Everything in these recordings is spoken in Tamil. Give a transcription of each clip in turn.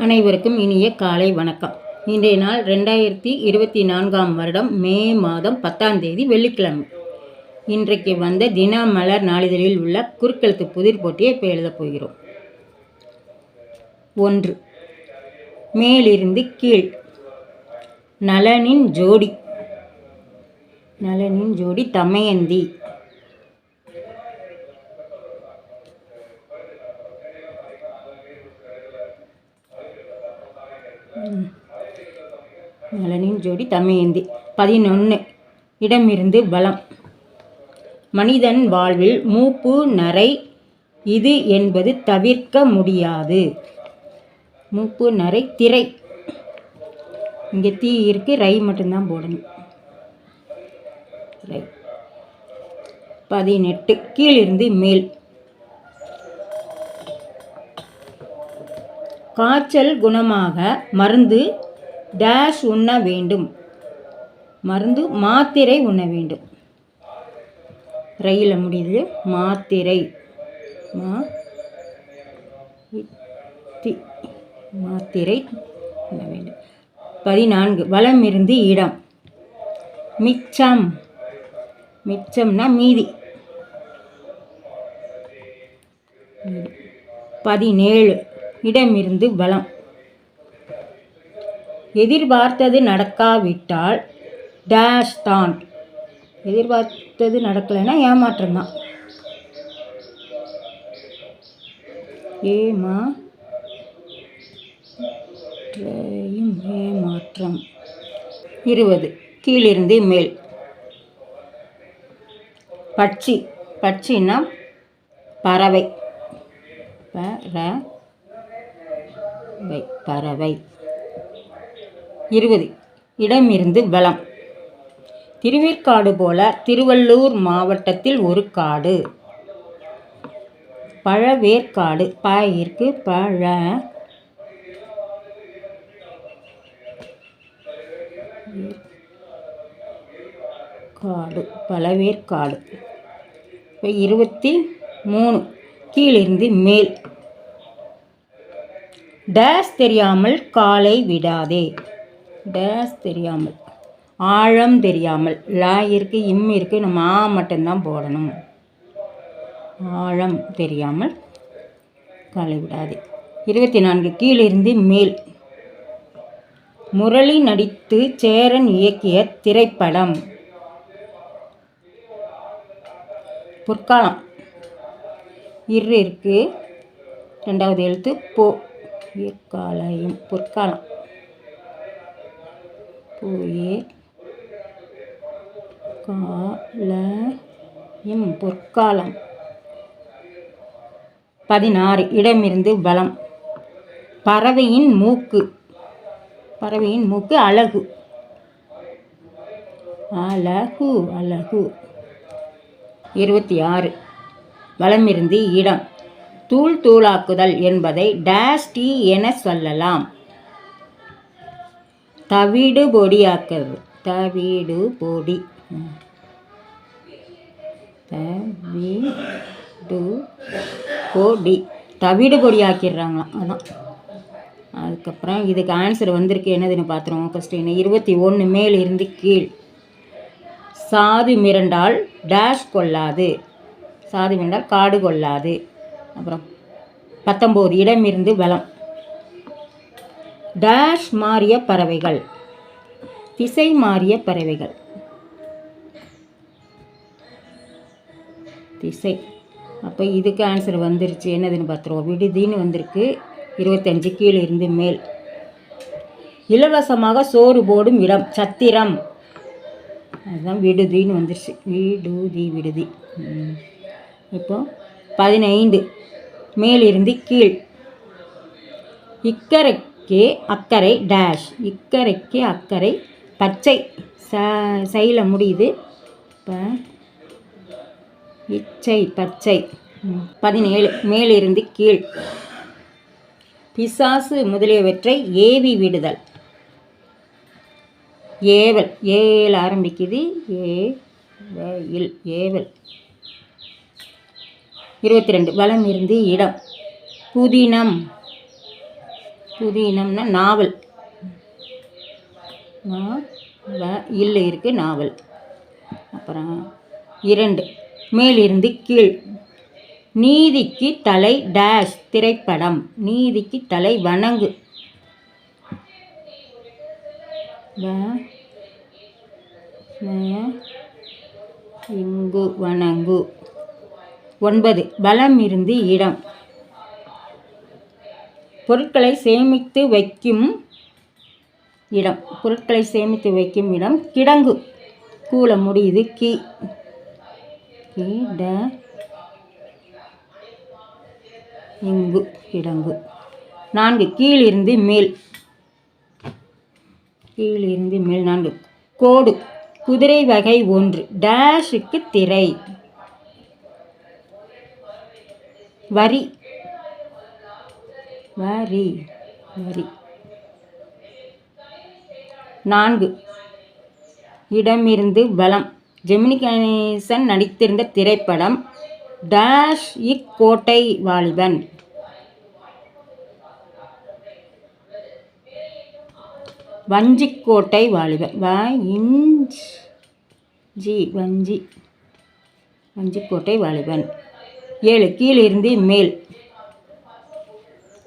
அனைவருக்கும் இனிய காலை வணக்கம். இன்றைய நாள் ரெண்டாயிரத்தி இருபத்தி நான்காம் வருடம் மே மாதம் பத்தாம் தேதி வெள்ளிக்கிழமை. இன்றைக்கு வந்த தினமலர் நாளிதழில் உள்ள குறுக்கெழுத்து புதிர் போட்டியை இப்போ எழுதப் போகிறோம். ஒன்று. மேலிருந்து கீழ். நலனின் ஜோடி. நலனின் ஜோடி தமயந்தி. நலனின் ஜோடி தமயந்தி பதினொன்று இடமிருந்து பலம் மனிதன் வாழ்வில் மூப்பு நரை இது என்பது தவிர்க்க முடியாது. மூப்பு நரை திரை. இங்கே தீ இருக்கு ரை மட்டும்தான் போடணும். ரை. பதினெட்டு. கீழிருந்து மேல். காய்ச்சல் குணமாக மருந்து டேஷ் உண்ண வேண்டும். மருந்து மாத்திரை உண்ண வேண்டும். ரயிலில் முடியுது. மாத்திரை. மா தி மாத்திரை உண்ண வேண்டும். பதினான்கு. வளம் இருந்து இடம். மிச்சம். மிச்சம்னா மீதி. பதினேழு. இடமிருந்து பலம் எதிர்பார்த்தது நடக்காவிட்டால் டேஷ் தான். எதிர்பார்த்தது நடக்கலைன்னா ஏமாற்றம் தான். ஏமா ஏமாற்றம். இருபது. கீழிருந்து மேல். பட்சி. பட்சின்னா பறவை. பற பறவை. பறவை இருபது. இடமிருந்து பலம் திருவேற்காடு போல திருவள்ளூர் மாவட்டத்தில் ஒரு காடு. பழவேற்காடு. பாயிற்கு பழ காடு. பழவேற்காடு. இப்போ இருபத்தி மூணு. கீழிருந்து மேல். டேஸ் தெரியாமல் காலை விடாதே. டேஸ் தெரியாமல். ஆழம் தெரியாமல். லா இருக்கு இம் இருக்குது நம்ம ஆ மட்டும்தான் போடணும். ஆழம் தெரியாமல் காலை விடாதே. இருபத்தி நான்கு கீழிருந்து மேல். முரளி நடித்து சேரன் இயக்கிய திரைப்படம். பொற்காலம். இரு இருக்கு. ரெண்டாவது எழுத்து போ. இற்காலையும் பொற்காலம். போயே காலயம் பொற்காலம். பதினாறு இடமிருந்து பலம் பறவையின் மூக்கு பறவையின் மூக்கு அழகு. அழகு அழகு. இருபத்தி ஆறு வளமிருந்து இடம். தூள் தூளாக்குதல் என்பதை டேஷ் டீ என சொல்லலாம். தவிடு பொடியாக்குறது. தவிடு பொடி. தவிடு பொடி. தவிடு பொடி ஆக்கிடுறாங்களாம் அதான் அதுக்கப்புறம் இதுக்கு ஆன்சர் வந்திருக்கு. என்னதுன்னு பார்த்துருவோம் கொஸ்டின் இருபத்தி ஒன்று மேல் இருந்து கீழ். சாதி மிரண்டால் டேஷ் கொள்ளாது. சாதி மிரண்டால் காடு கொள்ளாது. அப்புறம் பத்தொம்போது இடமிருந்து வளம். டேஷ் மாறிய பறவைகள். திசை மாறிய பறவைகள். திசை. அப்போ இதுக்கு ஆன்சர் வந்துருச்சு. என்னதுன்னு பார்த்துருவோம். விடுதின்னு வந்திருக்கு. இருபத்தஞ்சு கீழே இருந்து மேல். இலவசமாக சோறு போடும் இடம் சத்திரம். அதுதான் விடுதின்னு வந்துருச்சு. விடுதி விடுதி. இப்போ பதினைந்து. மேலிருந்து கீழ். இக்கரைக்கு அக்கறை டேஷ் இக்கரைக்கு அக்கறை பச்சை. ச சைல முடியுது. இப்போ இச்சை பச்சை. பதினேழு. மேலிருந்து கீழ். பிசாசு முதலியவற்றை ஏவி விடுதல். ஏவல். ஏல் ஆரம்பிக்குது. ஏ இல். ஏவல். இருபத்தி ரெண்டு வளம் இருந்து இடம். புதினம். புதினம்னா நாவல். நா வ இருக்குது நாவல். அப்புறம் இரண்டு. மேலிருந்து கீழ். நீதிக்கு தலை டேஷ் திரைப்படம். நீதிக்கு தலை வணங்கு. வ இங்கு வணங்கு. ஒன்பது. பலம் இருந்து இடம். பொருட்களை சேமித்து வைக்கும் இடம். பொருட்களை சேமித்து வைக்கும் இடம். கிடங்கு. கூல முடியுது. கி கி இங்கு கிடங்கு. நான்கு. கீழிருந்து மேல். கீழிருந்து மேல். நான்கு. கோடு. குதிரை வகை ஒன்று. டேஷுக்கு திரை. வரி. வரி. வரி. நான்கு. இடமிருந்து பலம் ஜெமினி கணேசன் நடித்திருந்த திரைப்படம் டேஷ் இக்கோட்டை வாலிபன். வஞ்சிக்கோட்டை வாலிபன். வ இஞ்சி வஞ்சி. வஞ்சிக்கோட்டை வாலிபன். ஏழு. கீழிருந்து மேல்.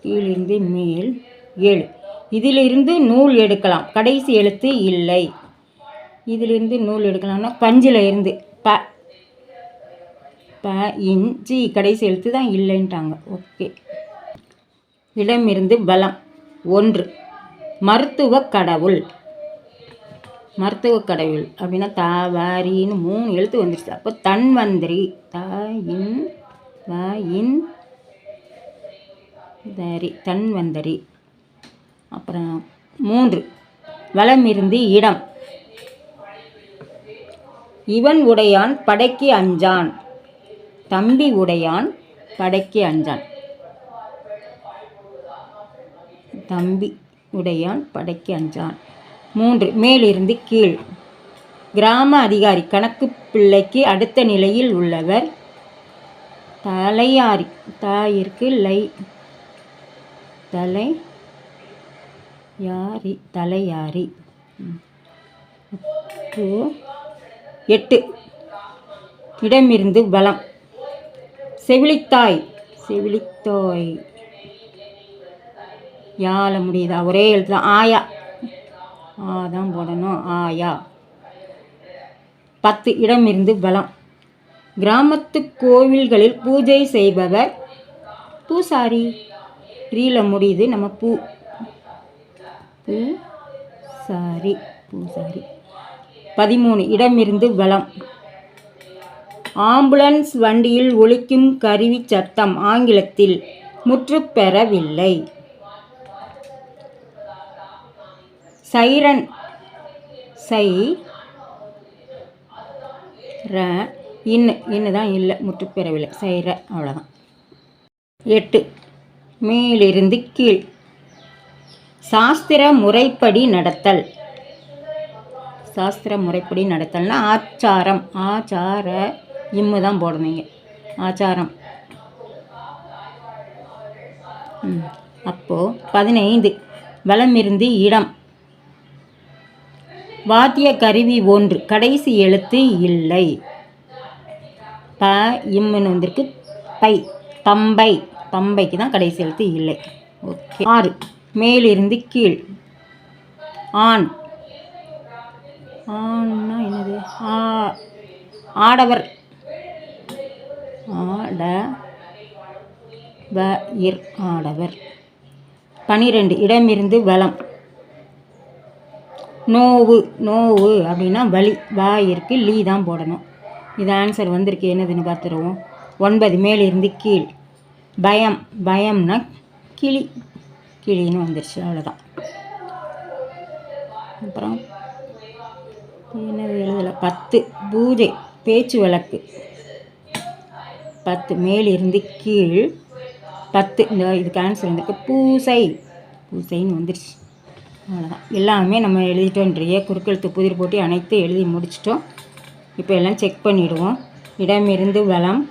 கீழிருந்து மேல். ஏழு. இதிலிருந்து நூல் எடுக்கலாம். கடைசி எழுத்து இல்லை. இதிலிருந்து நூல் எடுக்கலாம்னா பஞ்சில் இருந்து. ப ப இஞ்சி கடைசி எழுத்து தான் இல்லைன்ட்டாங்க. ஓகே. இடமிருந்து பலம். ஒன்று. மருத்துவ கடவுள். மருத்துவ கடவுள். அப்படின்னா தாவாரின்னு மூணு எழுத்து வந்துருச்சு. அப்போ தன்வந்திரி த இன் வ இன் தரி தன்வந்தரி அப்புறம் மூன்று. வளமிருந்து இடம். இவன் உடையான் படைக்கு அஞ்சான். தம்பி உடையான் படைக்கு அஞ்சான். தம்பி உடையான் படைக்கு அஞ்சான். மூன்று. மேலிருந்து கீழ். கிராம அதிகாரி கணக்கு பிள்ளைக்கு அடுத்த நிலையில் உள்ளவர். தலையாரி தாயிற்கு லை தலை யாரி தலையாரி. ம். எட்டு. இடமிருந்து பலம் செவிலித்தாய் செவிலித்தாய். யால முடியுதா? ஒரே எழுத்து தான் ஆயா. ஆ தான் போடணும் ஆயா. பத்து இடமிருந்து பலம் கிராமத்து கோவில்களில் பூஜை செய்பவர் பூசாரி. ரீல முடியுது. நம்ம பூ பூ சாரி பூசாரி. பதிமூணு இடமிருந்து வளம் ஆம்புலன்ஸ் வண்டியில் ஒழிக்கும் கருவி சத்தம் ஆங்கிலத்தில் முற்றுப்பெறவில்லை சைரன் சை ர இன்னு இன்னு தான் இல்லை முற்றுப் பெறவில்லை அவ்வளோதான் எட்டு. மேலிருந்து கீழ். சாஸ்திர முறைப்படி நடத்தல். சாஸ்திர முறைப்படி நடத்தல்னா ஆச்சாரம். ஆச்சார இம்மு தான் போடணுங்க ஆச்சாரம். அப்போது அப்போ பதினைந்து. வளமிருந்து இடம். வாத்திய கருவி ஒன்று. கடைசி எழுத்து இல்லை. ப இம்முன்னு வந்திருக்கு. பை தம்பை. தம்பைக்கு தான் கடைசி எழுத்து இல்லை. ஓகே. ஆறு மேலிருந்து கீழ். ஆண். ஆண்னா என்னது? ஆ ஆடவர். ஆட வ இர் ஆடவர். பனிரெண்டு இடமிருந்து வளம் நோவு நோவு அப்படின்னா வலி வாயிற்கு லீ தான் போடணும். இது ஆன்சர் வந்திருக்கு. என்னதுன்னு பார்த்துருவோம். ஒன்பது மேலிருந்து கீழ். பயம் பயம்னா கிளி. கிளின்னு வந்துருச்சு. அவ்வளோதான் அப்புறம் என்னது எழுதலை? பத்து பூஜை பேச்சு வழக்கு. பத்து மேலிருந்து கீழ். பத்து இந்த இதுக்கு ஆன்சர் வந்திருக்கு. பூசை. பூசைன்னு வந்துருச்சு. அவ்வளோதான் எல்லாமே நம்ம எழுதிட்டோன்றிய குறுக்கெழுத்து புதிர் போட்டி அனைத்து எழுதி முடிச்சிட்டோம். இப்போ எல்லாம் செக் பண்ணிவிடுவோம் இடமிருந்து வளம்.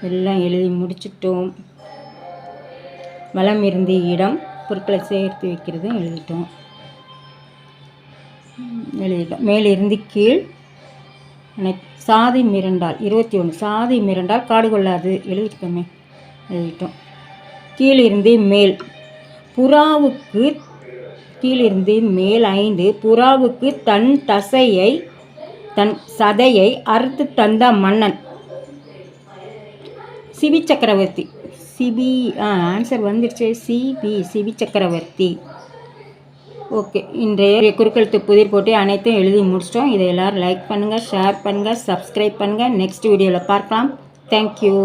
எல்லாம் எழுதி முடிச்சிட்டோம். வளம் இருந்து இடம். பொருட்களை சேர்த்து வைக்கிறதும் எழுதிட்டோம். எழுதிட்டோம். மேலிருந்து கீழ். அனை- சாதி மிரண்டால் இருபத்தி ஒன்று. சாதி மிரண்டால் காடு கொள்ளாது. எழுதிட்டோமே. எழுதிட்டோம். கீழிருந்து மேல். புறாவுக்கு கீழிருந்து மேல் ஐந்து. புறாவுக்கு தன் தசையை தன் சதையை அறுத்து தந்த மன்னன். சிவி சக்கரவர்த்தி. சிபி ஆ ஆன்சர் வந்துடுச்சு சிபி சிவி சக்கரவர்த்தி. ஓகே இன்றைய குறுக்கெழுத்து புதிர் போட்டு அனைத்தும் எழுதி முடிச்சிட்டோம். இதை எல்லோரும் லைக் பண்ணுங்கள் ஷேர் பண்ணுங்கள் சப்ஸ்கிரைப் பண்ணுங்கள் நெக்ஸ்ட் வீடியோவில் பார்க்கலாம். தேங்க்யூ